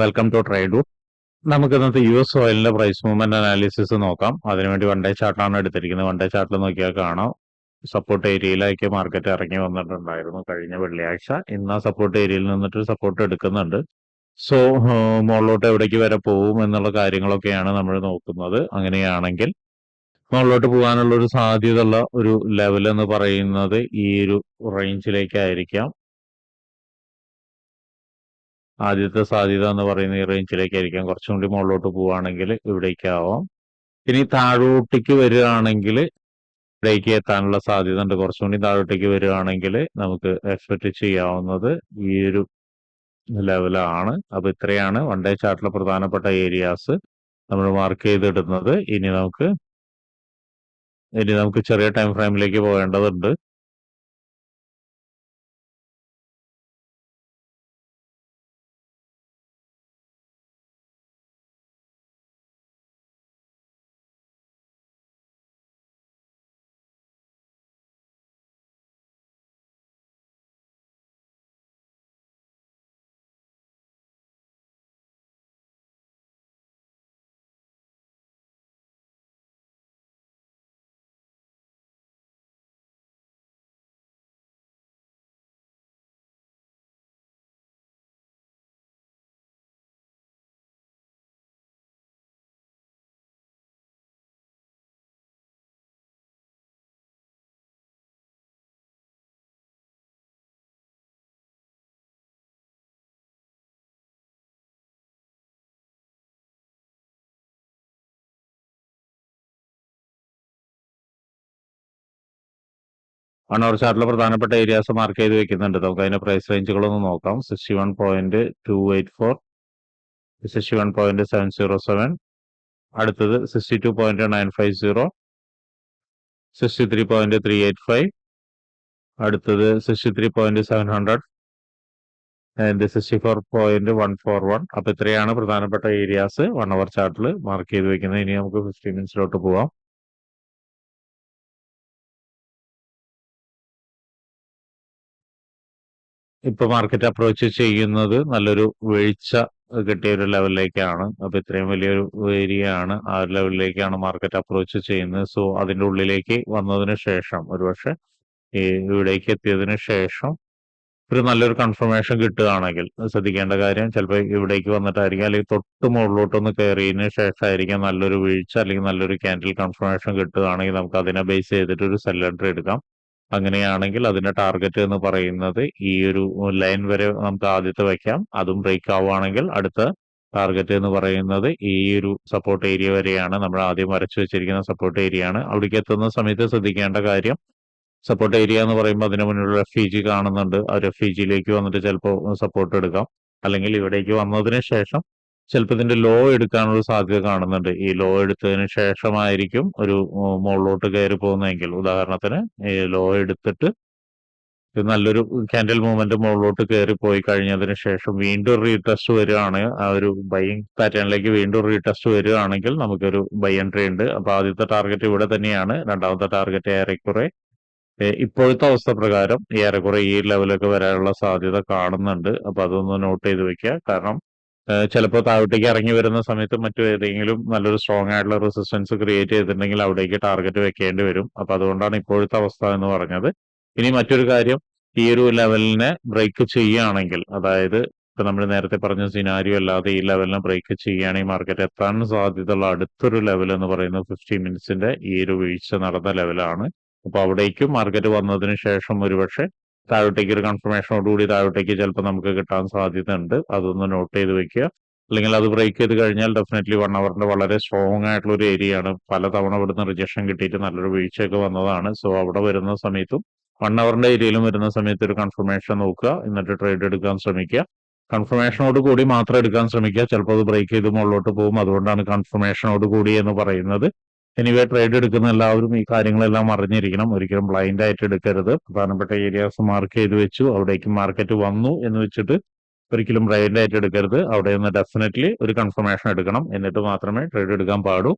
Welcome to trade നമുക്ക് ഇന്നത്തെ U S ഓയിലിന്റെ പ്രൈസ് മൂവ്മെന്റ് അനാലിസിസ് നോക്കാം. അതിനുവേണ്ടി വൺ ഡേ ചാർട്ടാണ് എടുത്തിരിക്കുന്നത്. വൺ ഡേ ചാർട്ടിൽ നോക്കിയാൽ കാണാം. സപ്പോർട്ട് ഏരിയയിലേക്ക് മാർക്കറ്റ് ഇറങ്ങി വന്നിട്ടുണ്ടായിരുന്നു കഴിഞ്ഞ വെള്ളിയാഴ്ച. ഇന്ന് ആ സപ്പോർട്ട് ഏരിയയിൽ നിന്നിട്ട് സപ്പോർട്ട് എടുക്കുന്നുണ്ട്. സോ മുകളിലോട്ട് എവിടേക്ക് വരെ പോകും എന്നുള്ള കാര്യങ്ങളൊക്കെയാണ് നമ്മൾ നോക്കുന്നത്. അങ്ങനെയാണെങ്കിൽ മുകളിലോട്ട് പോകാനുള്ള ഒരു സാധ്യതയുള്ള ഒരു ലെവൽ എന്ന് പറയുന്നത് ഈ ഒരു റേഞ്ചിലേക്കായിരിക്കാം ആദ്യത്തെ സാധ്യത എന്ന് പറയുന്ന ഈ റേഞ്ചിലേക്കായിരിക്കാം കുറച്ചും കൂടി മുകളിലോട്ട് പോവുകയാണെങ്കിൽ ഇവിടേക്കാവാം. ഇനി താഴോട്ടേക്ക് വരികയാണെങ്കിൽ ഇവിടേക്ക് എത്താനുള്ള സാധ്യത ഉണ്ട്. കുറച്ചും കൂടി താഴോട്ടേക്ക് വരികയാണെങ്കിൽ നമുക്ക് എക്സ്പെക്ട് ചെയ്യാവുന്നത് ഈ ഒരു ലെവലാണ് അപ്പൊ ഇത്രയാണ് വൺ ഡേ ചാർട്ടിലെ പ്രധാനപ്പെട്ട ഏരിയാസ് നമ്മൾ മാർക്ക് ചെയ്തിടുന്നത് ഇനി നമുക്ക് ഇനി നമുക്ക് ചെറിയ ടൈം ഫ്രെയിമിലേക്ക് പോകേണ്ടതുണ്ട്. അവർ ചാർട്ടിലെ പ്രധാനപ്പെട്ട ഏരിയാസ് മാർക്ക് ചെയ്ത് വെക്കുന്നുണ്ട്. നമുക്ക് അതിന്റെ പ്രൈസ് റേഞ്ചുകളൊന്ന് നോക്കാം. Sixty one point two eight four sixty one point seven zero seven അടുത്തത് sixty two point nine five zero sixty three point three eight five അടുത്തത് sixty three point seven hundred and sixty four point one four one അപ്പൊ ഇത്രയാണ് പ്രധാനപ്പെട്ട areas one hour ചാർട്ടിൽ mark ചെയ്ത് വെക്കുന്നത്. ഇനി നമുക്ക് ഫിഫ്റ്റീൻ മിനിറ്റ്സിലോട്ട് പോവാം. ഇപ്പൊ മാർക്കറ്റ് അപ്രോച്ച് ചെയ്യുന്നത് നല്ലൊരു വീഴ്ച കിട്ടിയ ഒരു ലെവലിലേക്കാണ് അപ്പൊ ഇത്രയും വലിയൊരു ഏരിയ ആണ് ആ ഒരു ലെവലിലേക്കാണ് മാർക്കറ്റ് അപ്രോച്ച് ചെയ്യുന്നത്. സോ അതിന്റെ ഉള്ളിലേക്ക് വന്നതിന് ശേഷം ഒരുപക്ഷെ ഈ ഇവിടേക്ക് എത്തിയതിന് ശേഷം ഒരു നല്ലൊരു കൺഫർമേഷൻ കിട്ടുകയാണെങ്കിൽ ശ്രദ്ധിക്കേണ്ട കാര്യം ചിലപ്പോൾ ഇവിടേക്ക് വന്നിട്ടായിരിക്കും അല്ലെങ്കിൽ തൊട്ട് മുകളിലോട്ടൊന്ന് കയറിയതിന് ശേഷമായിരിക്കും നല്ലൊരു വീഴ്ച അല്ലെങ്കിൽ നല്ലൊരു ക്യാൻഡിൽ കൺഫർമേഷൻ കിട്ടുകയാണെങ്കിൽ നമുക്ക് അതിനെ ബേസ് ചെയ്തിട്ട് ഒരു സെൽ എടുക്കാം. അങ്ങനെയാണെങ്കിൽ അതിന്റെ ടാർഗറ്റ് എന്ന് പറയുന്നത് ഈ ഒരു ലൈൻ വരെ നമുക്ക് ആദ്യത്തെ വെക്കാം. അതും ബ്രേക്ക് ആവുകയാണെങ്കിൽ അടുത്ത ടാർഗറ്റ് എന്ന് പറയുന്നത് ഈ ഒരു സപ്പോർട്ട് ഏരിയ വരെയാണ്. നമ്മൾ ആദ്യം വരച്ചു വെച്ചിരിക്കുന്ന സപ്പോർട്ട് ഏരിയ ആണ്. അവിടേക്ക് എത്തുന്ന സമയത്ത് ശ്രദ്ധിക്കേണ്ട കാര്യം സപ്പോർട്ട് ഏരിയ എന്ന് പറയുമ്പോൾ അതിന് മുന്നിലുള്ള എഫ് ജി കാണുന്നുണ്ട്. ആ ഒരു എഫ് ജിയിലേക്ക് വന്നിട്ട് ചിലപ്പോൾ സപ്പോർട്ട് എടുക്കാം. അല്ലെങ്കിൽ ഇവിടേക്ക് വന്നതിന് ശേഷം ചിലപ്പോൾ ഇതിന്റെ ലോ എടുക്കാനുള്ള സാധ്യത കാണുന്നുണ്ട്. ഈ ലോ എടുത്തതിന് ശേഷമായിരിക്കും ഒരു മുകളിലോട്ട് കയറി പോകുന്നതെങ്കിൽ. ഉദാഹരണത്തിന് ഈ ലോ എടുത്തിട്ട് നല്ലൊരു ക്യാൻഡൽ മൂവ്മെന്റ് മുകളിലോട്ട് കയറി പോയി കഴിഞ്ഞതിന് ശേഷം വീണ്ടും റീടെസ്റ്റ് വരികയാണ്. ആ ഒരു ബൈയിങ് പാറ്റേണിലേക്ക് വീണ്ടും റീടെസ്റ്റ് വരികയാണെങ്കിൽ നമുക്കൊരു ബൈ എൻട്രി ഉണ്ട്. അപ്പൊ ആദ്യത്തെ ടാർഗറ്റ് ഇവിടെ തന്നെയാണ്. രണ്ടാമത്തെ ടാർഗറ്റ് ഏറെക്കുറെ ഇപ്പോഴത്തെ അവസ്ഥ പ്രകാരം ഏറെക്കുറെ ഈ ലെവലൊക്കെ വരാനുള്ള സാധ്യത കാണുന്നുണ്ട്. അപ്പൊ അതൊന്ന് നോട്ട് ചെയ്ത് വെക്കുക. കാരണം ചിലപ്പോൾ താഴോട്ടേക്ക് ഇറങ്ങി വരുന്ന സമയത്ത് മറ്റു ഏതെങ്കിലും നല്ലൊരു സ്ട്രോങ് ആയിട്ടുള്ള റെസിസ്റ്റൻസ് ക്രിയേറ്റ് ചെയ്തിട്ടുണ്ടെങ്കിൽ അവിടേക്ക് ടാർഗറ്റ് വെക്കേണ്ടി വരും. അപ്പൊ അതുകൊണ്ടാണ് ഇപ്പോഴത്തെ അവസ്ഥ എന്ന് പറഞ്ഞത്. ഇനി മറ്റൊരു കാര്യം ഈ ഒരു ലെവലിനെ ബ്രേക്ക് ചെയ്യുകയാണെങ്കിൽ അതായത് ഇപ്പൊ നമ്മൾ നേരത്തെ പറഞ്ഞ സിനാരിയോ അല്ലാതെ ഈ ലെവലിനെ ബ്രേക്ക് ചെയ്യുകയാണെങ്കിൽ മാർക്കറ്റ് എത്താൻ സാധ്യതയുള്ള അടുത്തൊരു ലെവൽ എന്ന് പറയുന്നത് ഫിഫ്റ്റി മിനിറ്റ്സിന്റെ ഈ ഒരു വീഴ്ച നടന്ന ലെവലാണ് അപ്പൊ അവിടേക്കും മാർക്കറ്റ് വന്നതിന് ശേഷം ഒരുപക്ഷെ താഴോട്ടേക്ക് ഒരു കൺഫർമേഷനോടുകൂടി താഴോട്ടേക്ക് ചിലപ്പോൾ നമുക്ക് കിട്ടാൻ സാധ്യതയുണ്ട്. അതൊന്ന് നോട്ട് ചെയ്ത് വെക്കുക. അല്ലെങ്കിൽ അത് ബ്രേക്ക് ചെയ്ത് കഴിഞ്ഞാൽ ഡെഫിനറ്റ്ലി വൺ അവറിന്റെ വളരെ സ്ട്രോങ് ആയിട്ടുള്ള ഒരു ഏരിയ ആണ്. പല തവണ ഇവിടുന്ന് റിജക്ഷൻ കിട്ടിയിട്ട് നല്ലൊരു വീഴ്ചയൊക്കെ വന്നതാണ്. സോ അവിടെ വരുന്ന സമയത്തും വൺ അവറിന്റെ ഏരിയയിലും വരുന്ന സമയത്ത് ഒരു കൺഫർമേഷൻ നോക്കുക. എന്നിട്ട് ട്രേഡ് എടുക്കാൻ ശ്രമിക്കുക. കൺഫർമേഷനോട് കൂടി മാത്രം എടുക്കാൻ ശ്രമിക്കുക. ചിലപ്പോൾ അത് ബ്രേക്ക് ചെയ്ത് മുകളിലോട്ട് പോകും. അതുകൊണ്ടാണ് കൺഫർമേഷനോട് കൂടി എന്ന് പറയുന്നത്. എനിവേ ട്രേഡ് എടുക്കുന്ന എല്ലാവരും ഈ കാര്യങ്ങളെല്ലാം അറിഞ്ഞിരിക്കണം. ഒരിക്കലും ബ്ലൈൻഡ് ആയിട്ട് എടുക്കരുത്. പ്രധാനപ്പെട്ട ഏരിയാസ് മാർക്ക് ചെയ്ത് വെച്ചു. അവിടേക്ക് മാർക്കറ്റ് വന്നു എന്ന് വെച്ചിട്ട് ഒരിക്കലും ബ്ലൈൻഡ് ആയിട്ട് എടുക്കരുത്. അവിടെ നിന്ന് ഡെഫിനറ്റ്ലി ഒരു കൺഫർമേഷൻ എടുക്കണം. എന്നിട്ട് മാത്രമേ ട്രേഡ് എടുക്കാൻ പാടൂ.